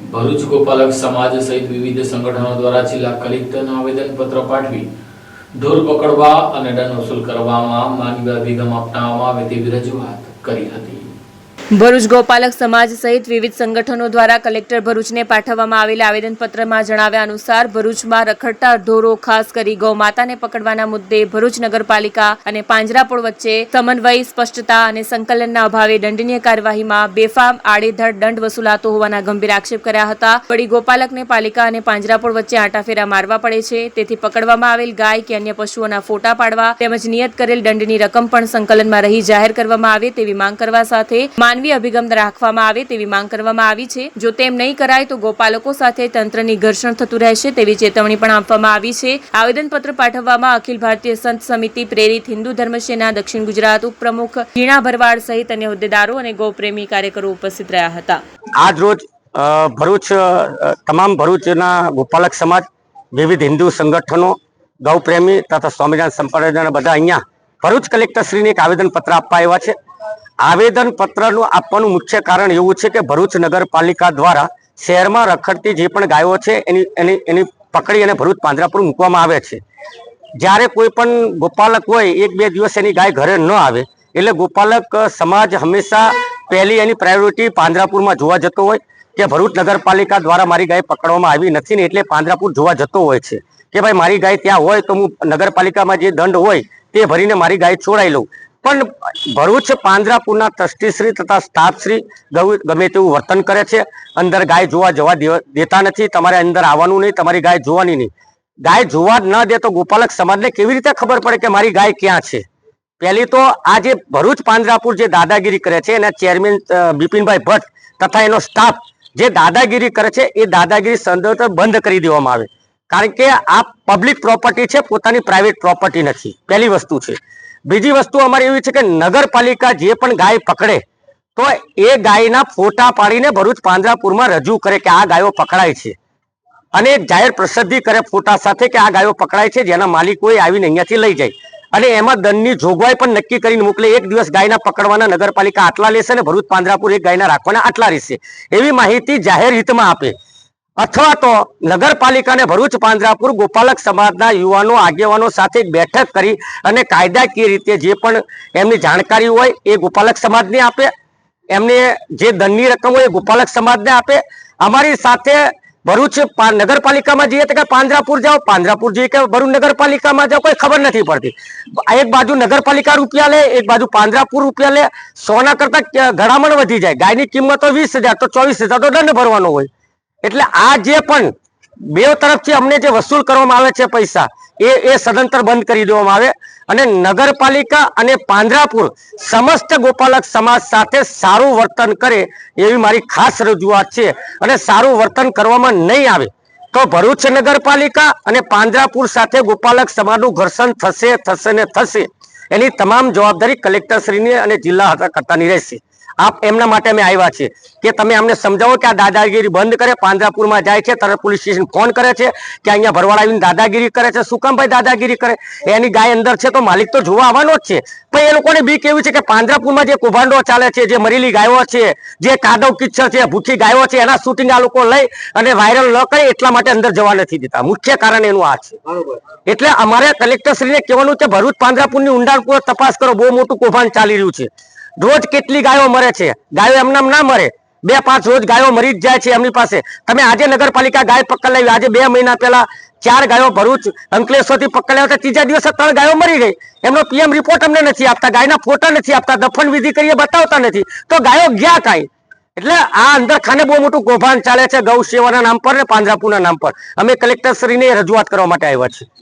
ભરૂચ ગોપાલક સમાજ સહિત વિવિધ સંગઠનો દ્વારા જિલ્લા કલેક્ટરને આવેદનપત્ર પાઠવી ઢોર પકડવા અને દંડ વસૂલ કરવામાં માનવી અભિગમ અપનાવવામાં આવે તેવી રજૂઆત કરી હતી. ભરૂચ ગોપાલક સમાજ સહિત વિવિધ સંગઠનો દ્વારા કલેક્ટર ભરૂચને પાઠવવામાં આવેલા આવેદનપત્રમાં જણાવ્યા અનુસાર, ભરૂચમાં રખડતા ઢોરો, ખાસ કરી ગૌ માતાને પકડવાના મુદ્દે ભરૂચ નગરપાલિકા અને પાંજરાપોળ વચ્ચે સમન્વય, સ્પષ્ટતા અને સંકલનના અભાવે દંડનીય કાર્યવાહીમાં બેફામ, આડેધડ દંડ વસૂલાતો હોવાના ગંભીર આક્ષેપ કર્યા હતા. વળી ગોપાલકને પાલિકા અને પાંજરાપોળ વચ્ચે આંટાફેરા મારવા પડે છે. તેથી પકડવામાં આવેલ ગાય કે અન્ય પશુઓના ફોટા પાડવા તેમજ નિયત કરેલ દંડની રકમ પણ સંકલનમાં રહી જાહેર કરવામાં આવે તેવી માંગ કરવા સાથે માનવી અભિગમ રાખવામાં આવે તેવી માંગ કરવામાં આવી છે. જો તેમ નહીં કરાય તો ગોપાલકો સાથે તંત્રની ઘર્ષણ થતું રહેશે તેવી ચેતવણી પણ આપવામાં આવી છે. આવેદનપત્ર પાઠવવામાં અખિલ ભારતીય સંત સમિતિ પ્રેરિત હિન્દુ ધર્મસેના દક્ષિણ ગુજરાત ઉપપ્રમુખ જીણા ભરવાડ સહિત અન્ય હોદ્દેદારો અને ગૌપ્રેમી કાર્યકરો ઉપસ્થિત રહ્યા હતા. આજ રોજ ભરૂચ તમામ ભરૂચના ગોપાલક સમાજ, વિવિધ હિન્દુ સંગઠનો, ગૌપ્રેમી તથા સ્વામિનારાયણ સંપ્રદાયના બધા અહીંયા ભરૂચ કલેક્ટરશ્રીને એક આવેદન પત્ર આપવા આવ્યા છે. આવેદન પત્રનું આપવાનું મુખ્ય કારણ એવું છે કે ભરૂચ નગરપાલિકા દ્વારા શહેરમાં રખડતી જે પણ ગાયો છે એની એની એની પકડી અને ભરૂચ પાંજરાપુર મૂકવામાં આવે છે. જ્યારે કોઈ પણ ગોપાલક હોય, એક બે દિવસ એની ગાય ઘરે ન આવે, એટલે ગોપાલક સમાજ હંમેશા પહેલી એની પ્રાયોરિટી પાંજરાપુરમાં જોવા જતો હોય કે ભરૂચ નગરપાલિકા દ્વારા મારી ગાય પકડવામાં આવી નથી ને એટલે પાંજરાપુર જોવા જતો હોય છે. કે ભાઈ મારી ગાય ત્યાં હોય તો હું નગરપાલિકામાં જે દંડ હોય તે ભરીને મારી ગાય છોડાઈ લઉં. પણ ભરૂચ પાંજરાપુરના ટ્રસ્ટીશ્રી તથા સ્ટાફશ્રી ગમે તેવું વર્તન કરે છે. અંદર ગાય જોવા જવા દેતા નથી, તમારે અંદર આવવાનું નહીં, તમારી ગાય જોવાની નહીં. ગાય જોવા ન દે તો ગોપાલક સમાજને કેવી રીતે ખબર પડે કે મારી ગાય ક્યાં છે? પહેલી તો આ જે ભરૂચ પાંજરાપુર જે દાદાગીરી કરે છે, એના ચેરમેન બિપિનભાઈ ભટ્ટ તથા એનો સ્ટાફ જે દાદાગીરી કરે છે, એ દાદાગીરી સંદર્ભ બંધ કરી દેવામાં આવે. કારણ કે આ પબ્લિક પ્રોપર્ટી છે, પોતાની પ્રાઇવેટ પ્રોપર્ટી નથી. પહેલી વસ્તુ છે. બીજી વસ્તુ અમારી એવી છે કે નગરપાલિકા જે પણ ગાય પકડે, તો એ ગાયના ફોટા પાડીને ભરૂચ પાંજરાપુરમાં રજૂ કરે કે આ ગાયો પકડાય છે. અને જાહેર પ્રસિદ્ધિ કરે ફોટા સાથે કે આ ગાયો પકડાય છે, જેના માલિકોએ આવીને અહીંયાથી લઈ જાય. અને એમાં દંડની જોગવાઈ પણ નક્કી કરીને મોકલે, એક દિવસ ગાયના પકડવાના નગરપાલિકા આટલા લેશે ને ભરૂચ પાંજરાપુર એક ગાયના રાખવાના આટલા રહેશે. એવી માહિતી જાહેર હિતમાં આપે. અથવા તો નગરપાલિકાને ભરૂચ, પાંજરાપુર, ગોપાલક સમાજના યુવાનો, આગેવાનો સાથે બેઠક કરી અને કાયદાકીય રીતે જે પણ એમની જાણકારી હોય એ ગોપાલક સમાજને આપે. એમને જે દંડની રકમ હોય એ ગોપાલક સમાજને આપે. અમારી સાથે ભરૂચ નગરપાલિકામાં જઈએ તો કે પાંજરાપુર જાઓ. પાંજરાપુર જઈએ કે ભરૂચ નગરપાલિકામાં જાઓ કોઈ ખબર નથી પડતી. એક બાજુ નગરપાલિકા રૂપિયા લે, એક બાજુ પાંજરાપુર રૂપિયા લે. સોના કરતા ઘડામણ વધી જાય. ગાયની કિંમત વીસ હજાર તો ચોવીસ હજાર તો દંડ ભરવાનો હોય. એટલે આ જે પણ બે તરફથી અમને જે વસૂલ કરવામાં આવે છે પૈસા, એ એ સદંતર બંધ કરી દેવામાં આવે. અને નગરપાલિકા અને પાંજરાપુર સમસ્ત ગોપાલક સમાજ સાથે સારું વર્તન કરે એવી મારી ખાસ રજૂઆત છે. અને સારું વર્તન કરવામાં નહીં આવે તો ભરૂચ નગરપાલિકા અને પાંજરાપુર સાથે ગોપાલક સમાજનું ઘર્ષણ થશે થશે ને થશે. એની તમામ જવાબદારી કલેક્ટરશ્રીની અને જિલ્લા કરતાની રહેશે. આપ એમના માટે અમે આવ્યા છે કે તમે અમને સમજાવો કે આ દાદાગીરી બંધ કરે પાંજરાપુરમાં જાય છે તરત પોલીસ સ્ટેશન ફોન કરે છે કે અહીંયા ભરવાડ આવીને દાદાગીરી કરે છે. શું કામ ભાઈ દાદાગીરી કરે? એની ગાય અંદર છે તો માલિક તો જોવા આવવાનો જ છે. પણ એ લોકોને બીક એવી છે કે પાંજરાપુરમાં જે કૌભાંડો ચાલે છે જે મરેલી ગાયો છે જે કાદવ કિચ્છર છે ભૂખી ગાયો છે એના શૂટિંગ આ લોકો લઈ અને વાયરલ ન કરે એટલા માટે અંદર જવા નથી દેતા. મુખ્ય કારણ એનું આ છે. એટલે અમારે કલેક્ટરશ્રીને કહેવાનું છે ભરૂચ પાંજરાપુરની ઊંડાણપૂર્વક તપાસ કરો. બહુ મોટું કૌભાંડ ચાલી રહ્યું છે. રોજ કેટલી ગાયો મરે છે? ગાયો એમનામ ના મરે. બે પાંચ રોજ ગાયો મરી જ જાય છે એમની પાસે. તમે આજે નગરપાલિકા ગાય પકડ લાવી. આજે બે મહિના પહેલા ચાર ગાયો ભરૂચ, અંકલેશ્વરથી પકડ લાવ્યા ત્રીજા દિવસે ત્રણ ગાયો મરી ગઈ. એમનો પીએમ રિપોર્ટ અમને નથી આપતા. ગાયના ફોટા નથી આપતા. દફન વિધિ કરીએ બતાવતા નથી. તો ગાયો ગયા કાંઈ? એટલે આ અંદર ખાને બહુ મોટું કૌભાંડ ચાલે છે ગૌ સેવાના નામ પર ને પાંજરાપુરના નામ પર. અમે કલેક્ટરશ્રીને રજૂઆત કરવા માટે આવ્યા છીએ.